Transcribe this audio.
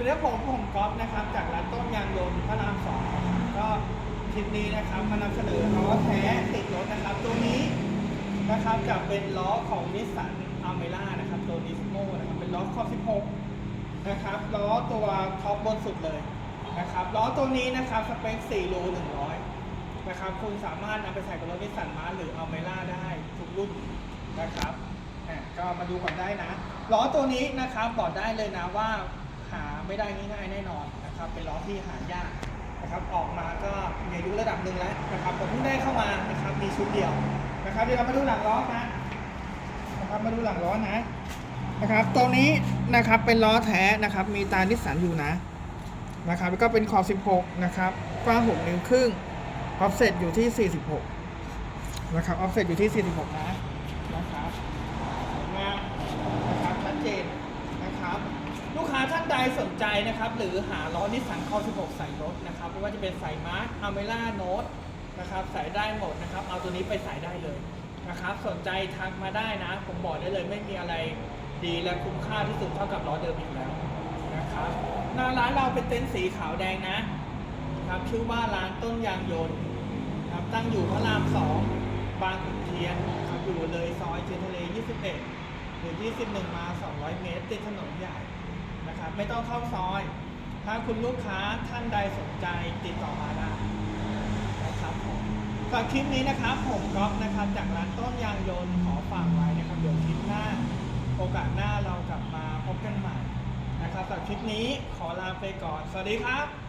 สวัสดีครับผมผมก๊อฟนะครับ จากร้านต้นยางยนต์พระรามสองก็คลิปนี้นะครับมานำเสนอล้อแท้ติดรถนะครับ ตัวนี้นะครับจะเป็นล้อของนิสสันอเมร่านะครับตัวนิสโมนะครับเป็นล้อครอบ16 นะครับล้อตัวท็อปบนสุดเลยนะครับล้อตัวนี้นะครับสเปค4รู100นะครับคุณสามารถนำไปใส่กับรถนิสสันมาร์หรืออเมร่าได้ทุกรุ่นนะครับก็มาดูก่อนได้นะล้อตัวนี้นะครับบอกได้เลยนะว่า ไม่ได้ง่ายๆแน่นอนนะครับเป็นล้อที่หายากนะครับออกมาก็มีอายุระดับหนึ่งแล้วนะครับผมเพิ่งได้เข้ามานะครับมีชุดเดียวนะครับเดี๋ยวเรามาดูหลังล้อนะนะครับมาดูหลังล้อนะนะครับตรงนี้นะครับเป็นล้อแท้นะครับมีตานิสสันอยู่นะนะครับแล้วก็เป็นขอบ16นะครับกว้าง6นิ้วครึ่งออฟเซ็ตอยู่ที่ 46นะครับออฟเซ็ตอยู่ที่ 46 นะนะครับสวยงามนะครับชัดเจนนะครับ ลูกค้าท่านใดส นใจนะครับหรือหาล้อนิสสันคอ16 ใส่รถนะครับไม่ว่าจะเป็นใส่มาร์คอเมล่าโนตนะครับใส่ได้หมดนะครับ เอาตัวนี้ไปใส่ได้เลยนะครับ สนใจทักมาได้นะ ผมบอกได้เลยไม่มีอะไรดีและคุ้มค่าที่สุดเท่ากับล้อเดิมอีกแล้วนะครับหน้าร้านเราเป็นเต็นท์สีขาวแดงนะครับชื่อว่าร้านต้นยางยนต์นะครับตั้งอยู่พระรามสองบางขุนเทียนครับอยู่เลยซอยเทียนทะเล 21 หรือ 21 มา 200 เมตรติดถนนใหญ่ นะครับไม่ต้องเข้าซอย ถ้าคุณลูกค้าท่านใดสนใจติดต่อมาได้นะครับผมฝากคลิปนี้นะครับผมก๊อฟนะครับจากร้านต้นยางยนต์ขอฝากไว้นะครับเดี๋ยวคลิปหน้า โอกาสหน้าเรากลับมาพบกันใหม่นะครับสำหรับคลิปนี้ขอลาไปก่อน สวัสดีครับ